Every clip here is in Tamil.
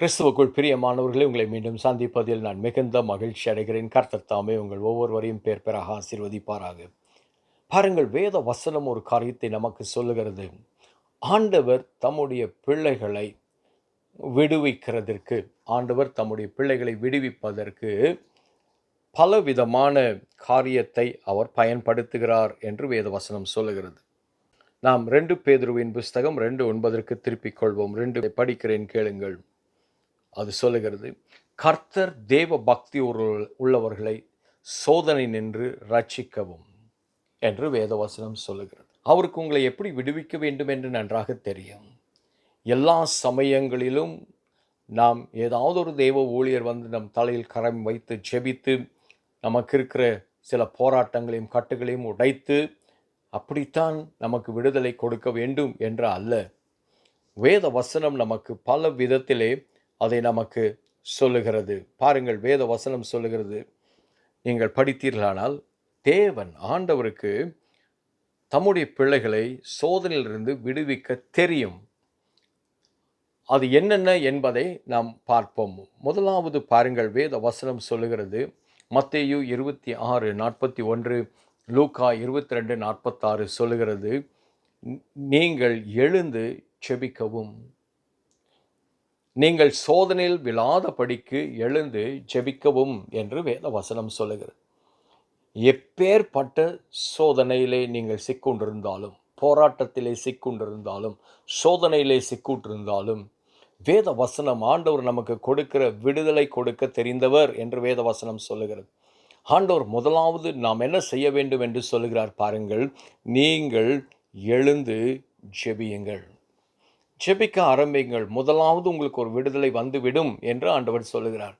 கிறிஸ்துவுக்குள் பிரியமானவர்களை உங்களை மீண்டும் சந்திப்பதில் நான் மிகுந்த மகிழ்ச்சி அடைகிறேன். கர்த்தத்தாமே உங்கள் ஒவ்வொருவரையும் பேர் பெறாக ஆசீர்வதிப்பாராக. பாருங்கள் வேத வசனம் ஒரு காரியத்தை நமக்கு சொல்லுகிறது. ஆண்டவர் தம்முடைய பிள்ளைகளை விடுவிக்கிறதற்கு ஆண்டவர் தம்முடைய பிள்ளைகளை விடுவிப்பதற்கு பலவிதமான காரியத்தை அவர் பயன்படுத்துகிறார் என்று வேத வசனம் சொல்லுகிறது. நாம் ரெண்டு பேதுருவின் புஸ்தகம் ரெண்டு ஒன்பதற்கு திருப்பிக் கொள்வோம். ரெண்டு படிக்கிறேன் கேளுங்கள். அது சொல்லுகிறது கர்த்தர் தேவ பக்தி உள்ளவர்களை சோதனை நின்று ரட்சிக்கவும் என்று வேதவசனம் சொல்லுகிறது. அவருக்கு உங்களை எப்படி விடுவிக்க வேண்டும் என்று நன்றாக தெரியும். எல்லா சமயங்களிலும் நாம் ஏதாவது ஒரு தெய்வ ஊழியர் வந்து நம் தலையில் கரம் வைத்து ஜெபித்து நமக்கு இருக்கிற சில போராட்டங்களையும் கட்டுகளையும் உடைத்து அப்படித்தான் நமக்கு விடுதலை கொடுக்க வேண்டும் என்று அல்ல. வேத வசனம் நமக்கு பல விதத்திலே அதை நமக்கு சொல்லுகிறது. பாருங்கள் வேத வசனம் சொல்லுகிறது. நீங்கள் படித்தீர்களானால் தேவன் ஆண்டவருக்கு தம்முடைய பிள்ளைகளை சோதனையிலிருந்து விடுவிக்க தெரியும். அது என்னென்ன என்பதை நாம் பார்ப்போம். முதலாவது பாருங்கள் வேத வசனம் சொல்லுகிறது. மத்தேயு இருபத்தி ஆறு நாற்பத்தி ஒன்று லூக்கா இருபத்தி ரெண்டு நாற்பத்தாறு சொல்லுகிறது. நீங்கள் எழுந்து செபிக்கவும். நீங்கள் சோதனையில் விழாதபடிக்கு எழுந்து ஜெபிக்கவும் என்று வேத வசனம் சொல்லுகிறது. எப்பேற்பட்ட சோதனையிலே நீங்கள் சிக்குண்டிருந்தாலும் போராட்டத்திலே சிக்குண்டிருந்தாலும் சோதனையிலே சிக்குண்டிருந்தாலும் வேத வசனம் ஆண்டவர் நமக்கு கொடுக்கிற விடுதலை கொடுக்க தெரிந்தவர் என்று வேத வசனம் சொல்லுகிறது. ஆண்டவர் முதலாவது நாம் என்ன செய்ய வேண்டும் என்று சொல்லுகிறார் பாருங்கள். நீங்கள் எழுந்து ஜெபியுங்கள். ஜெபிக்க ஆரம்பிங்கள் முதலாவது உங்களுக்கு ஒரு விடுதலை வந்துவிடும் என்று ஆண்டவர் சொல்லுகிறார்.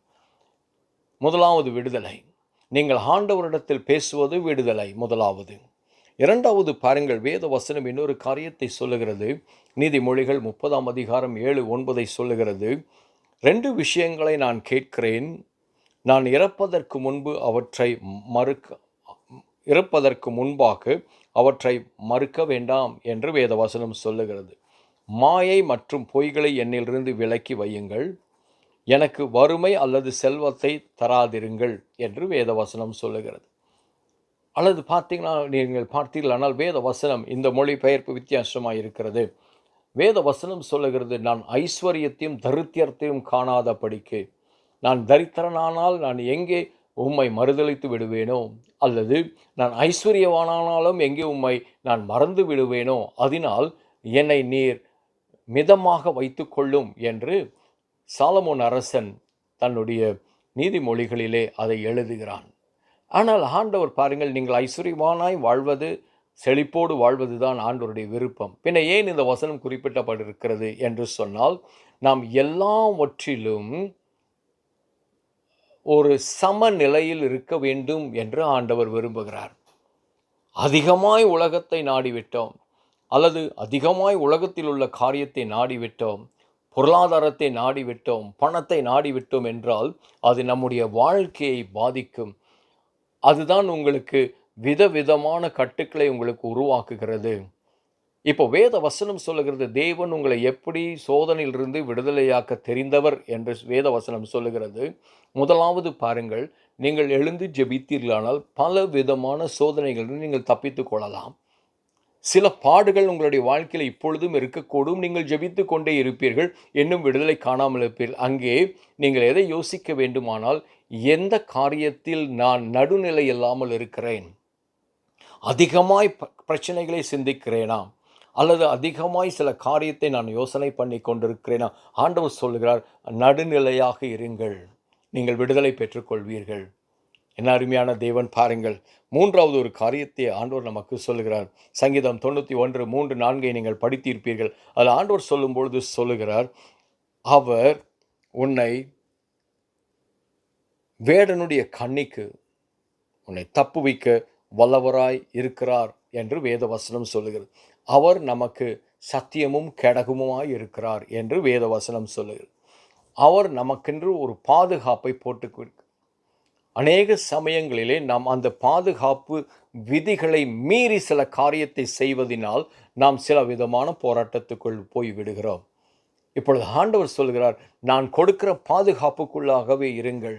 முதலாவது விடுதலை. நீங்கள் ஆண்டவரிடத்தில் பேசுவது விடுதலை. முதலாவது. இரண்டாவது பாருங்கள் வேத வசனம் இன்னொரு காரியத்தை சொல்லுகிறது. நீதிமொழிகள் முப்பதாம் அதிகாரம் ஏழு ஒன்பதை சொல்லுகிறது. ரெண்டு விஷயங்களை நான் கேட்கிறேன். நான் இறப்பதற்கு முன்பு அவற்றை மறுக்க இறப்பதற்கு முன்பாக அவற்றை மறுக்க வேண்டாம் என்று வேத வசனம் சொல்லுகிறது. மாயை மற்றும் பொய்களை என்னிலிருந்து விலக்கி வையுங்கள். எனக்கு வறுமை அல்லது செல்வத்தை தராதிருங்கள் என்று வேத வசனம் சொல்லுகிறது. அல்லது பார்த்தீங்கன்னா நீங்கள் பார்த்தீர்களானால் வேத வசனம் இந்த மொழிபெயர்ப்பு வித்தியாசமாக இருக்கிறது. வேத வசனம் சொல்லுகிறது நான் ஐஸ்வர்யத்தையும் தரித்திரத்தையும் காணாதபடிக்கு நான் தரித்திரனானால் நான் எங்கே உம்மை மறுதலித்து விடுவேனோ? அல்லது நான் ஐஸ்வர்யவானானாலும் எங்கே உம்மை நான் மறந்து விடுவேனோ அதனால் என்னை நீர் மிதமாக வைத்துக்கொள்ளும் என்று சாலமோன் அரசன் தன்னுடைய நீதிமொழிகளிலே அதை எழுதுகிறான். ஆனால் ஆண்டவர் பாருங்கள் நீங்கள் ஐஸ்வர்யமானாய் வாழ்வது செழிப்போடு வாழ்வது தான் ஆண்டவருடைய விருப்பம். பின்ன ஏன் இந்த வசனம் குறிப்பிட்டப்பட்டிருக்கிறது என்று சொன்னால் நாம் எல்லாவற்றிலும் ஒரு சமநிலையில் இருக்க வேண்டும் என்று ஆண்டவர் விரும்புகிறார். அதிகமாய் உலகத்தை நாடிவிட்டோம். அல்லது அதிகமாய் உலகத்தில் உள்ள காரியத்தை நாடிவிட்டோம் பொருளாதாரத்தை நாடிவிட்டோம் பணத்தை நாடிவிட்டோம் என்றால் அது நம்முடைய வாழ்க்கையை பாதிக்கும். அதுதான் உங்களுக்கு விதவிதமான கட்டுக்களை உங்களுக்கு உருவாக்குகிறது. இப்போ வேத வசனம் சொல்லுகிறது தேவன் உங்களை எப்படி சோதனையிலிருந்து விடுதலையாக்க தெரிந்தவர்? என்று வேத வசனம் சொல்லுகிறது. முதலாவது பாருங்கள் நீங்கள் எழுந்து ஜெபித்தீர்களானால் பல விதமான சோதனைகளிலிருந்து நீங்கள் தப்பித்துக் கொள்ளலாம். சில பாடுகள் உங்களுடைய வாழ்க்கையில் இப்பொழுதும் இருக்கக்கூடும். நீங்கள் ஜெபித்து கொண்டே இருப்பீர்கள். இன்னும் விடுதலை காணாமல் இருப்பீர்கள். அங்கே நீங்கள் எதை யோசிக்க வேண்டுமானால் எந்த காரியத்தில் நான் நடுநிலை இல்லாமல் இருக்கிறேன்? அதிகமாய் பிரச்சனைகளை சிந்திக்கிறேனா? அல்லது அதிகமாய் சில காரியத்தை நான் யோசனை பண்ணி கொண்டிருக்கிறேனா? ஆண்டவர் சொல்லுகிறார் நடுநிலையாக இருங்கள். நீங்கள் விடுதலை பெற்றுக்கொள்வீர்கள். என்ன அருமையான தேவன் பாருங்கள். மூன்றாவது ஒரு காரியத்தை ஆண்டோர் நமக்கு சொல்லுகிறார். சங்கீதம் தொண்ணூற்றி ஒன்று மூன்று நான்கை நீங்கள் படித்திருப்பீர்கள். அதில் ஆண்டோர் சொல்லும் பொழுது சொல்லுகிறார் அவர் உன்னை வேடனுடைய கண்ணிக்கு உன்னை தப்புவிக்க வல்லவராய் இருக்கிறார் என்று வேதவசனம் சொல்லுகிறது. அவர் நமக்கு சத்தியமும் கெடகுமாய் இருக்கிறார் என்று வேதவசனம் சொல்லுகிறது. அவர் நமக்கென்று ஒரு பாதுகாப்பை போட்டு அநேக சமயங்களிலே நாம் அந்த பாதுகாப்பு விதிகளை மீறி சில காரியத்தை செய்வதினால் நாம் சில விதமான போராட்டத்துக்குள் போய் விடுகிறோம் இப்பொழுது ஆண்டவர் சொல்கிறார் நான் கொடுக்கிற பாதுகாப்புக்குள்ளாகவே இருங்கள்.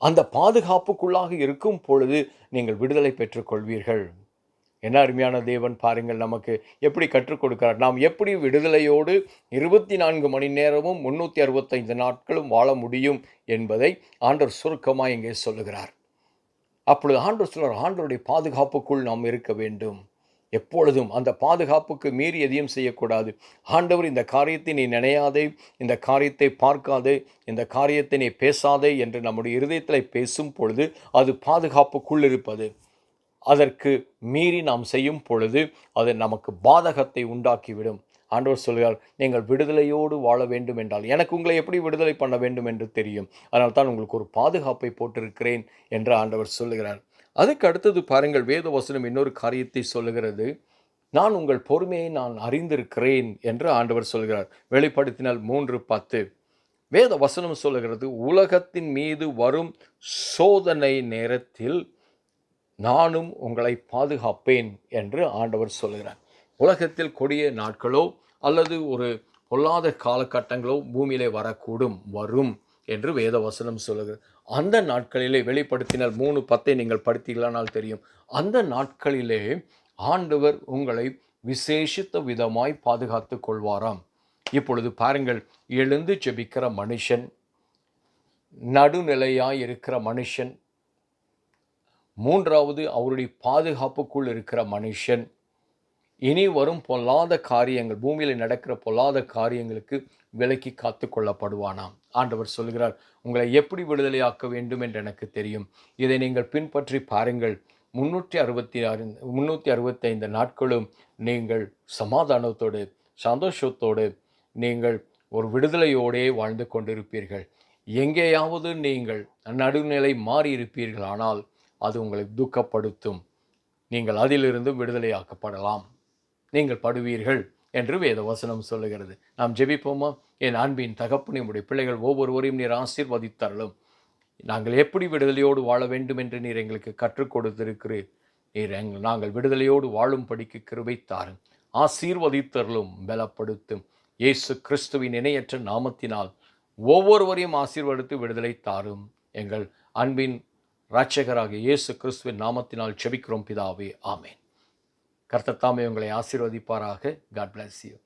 அந்த பாதுகாப்புக்குள்ளாக இருக்கும் பொழுது நீங்கள் விடுதலை பெற்றுக்கொள்வீர்கள். என்ன அருமையான தேவன் பாருங்கள் நமக்கு எப்படி கற்றுக் கொடுக்கிறார். நாம் எப்படி விடுதலையோடு இருபத்தி நான்கு மணி நேரமும் முன்னூற்றி அறுபத்தைந்து நாட்களும் வாழ முடியும் என்பதை ஆண்டவர் சுருக்கமாக இங்கே சொல்லுகிறார். அப்பொழுது ஆண்டவர் சொல்கிறார் ஆண்டவருடைய பாதுகாப்புக்குள் நாம் இருக்க வேண்டும். எப்பொழுதும் அந்த பாதுகாப்புக்கு மீறி எதையும் செய்யக்கூடாது. ஆண்டவர் இந்த காரியத்தை நீ நினையாதே இந்த காரியத்தை பார்க்காதே இந்த காரியத்தை நீ பேசாதே என்று நம்முடைய இருதயத்தில் பேசும் பொழுது அது பாதுகாப்புக்குள் இருப்பது. அதற்கு மீறி நாம் செய்யும் பொழுது அது நமக்கு பாதகத்தை உண்டாக்கிவிடும். ஆண்டவர் சொல்கிறார் நீங்கள் விடுதலையோடு வாழ வேண்டும் என்றால் எனக்கு உங்களை எப்படி விடுதலை பண்ண வேண்டும் என்று தெரியும். அதனால் தான் உங்களுக்கு ஒரு பாதுகாப்பை போட்டிருக்கிறேன் என்று ஆண்டவர் சொல்லுகிறார். அதுக்கு அடுத்தது பாருங்கள் வேத வசனம் இன்னொரு காரியத்தை சொல்லுகிறது. நான் உங்கள் பொறுமையை நான் அறிந்திருக்கிறேன் என்று ஆண்டவர் சொல்கிறார். வெளிப்படுத்தினால் மூன்று பத்து. வேத வசனம் சொல்லுகிறது உலகத்தின் மீது வரும் சோதனை நேரத்தில் நானும் உங்களை பாதுகாப்பேன் என்று ஆண்டவர் சொல்கிறார். உலகத்தில் கொடிய நாட்களோ அல்லது ஒரு பொல்லாத காலகட்டங்களோ பூமியிலே வரக்கூடும் வரும் என்று வேதவசனம் சொல்லுகிறது. அந்த நாட்களிலே வெளிப்படுத்தினால் மூணு பத்தை நீங்கள் படுத்தீங்களானால் தெரியும். அந்த நாட்களிலே ஆண்டவர் உங்களை விசேஷித்த விதமாய் பாதுகாத்து கொள்வாராம். இப்பொழுது பாருங்கள் எழுந்து ஜெபிக்கிற மனுஷன் நடுநிலையாய் இருக்கிற மனுஷன் மூன்றாவது அவருடைய பாதுகாப்புக்குள் இருக்கிற மனுஷன். இனி வரும் பொல்லாத காரியங்கள் பூமியில் நடக்கிற பொல்லாத காரியங்களுக்கு விலக்கி காத்து கொள்ளப்படுவானாம். ஆண்டவர் சொல்கிறார் உங்களை எப்படி விடுதலையாக்க வேண்டும் என்று எனக்கு தெரியும். இதை நீங்கள் பின்பற்றி பாருங்கள். முன்னூற்றி அறுபத்தி ஆறு முந்நூற்றி அறுபத்தைந்து நாட்களும் நீங்கள் சமாதானத்தோடு சந்தோஷத்தோடு நீங்கள் ஒரு விடுதலையோடே வாழ்ந்து கொண்டிருப்பீர்கள். எங்கேயாவது நீங்கள் நடுநிலை மாறி இருப்பீர்கள் ஆனால் அது உங்களை துக்கப்படுத்தும். நீங்கள் அதிலிருந்து விடுதலையாக்கப்படலாம். நீங்கள் படுவீர்கள் என்று வேத வசனம் சொல்லுகிறது. நாம் ஜெபிப்போமா? என் அன்பின் தகப்பனை உடைய பிள்ளைகள் ஒவ்வொருவரையும் நீர் ஆசீர்வதித்தரலும். நாங்கள் எப்படி விடுதலையோடு வாழ வேண்டும் என்று நீர் எங்களுக்கு கற்றுக் கொடுத்திருக்கிறீர். நீர் எங்கள் நாங்கள் விடுதலையோடு வாழும்படிக்கு கிருபை தாரும் ஆசீர்வதித்தரலும் பலப்படுத்தும். இயேசு கிறிஸ்துவின் இணையற்ற நாமத்தினால் ஒவ்வொருவரையும் ஆசீர்வதித்து விடுதலை தாரும் எங்கள் அன்பின் இரட்சகராகிய இயேசு கிறிஸ்துவின் நாமத்தினால் செபிக்கிறோம் பிதாவே. ஆமேன். கர்த்தத்தாமே உங்களை ஆசீர்வதிப்பாராக. God bless you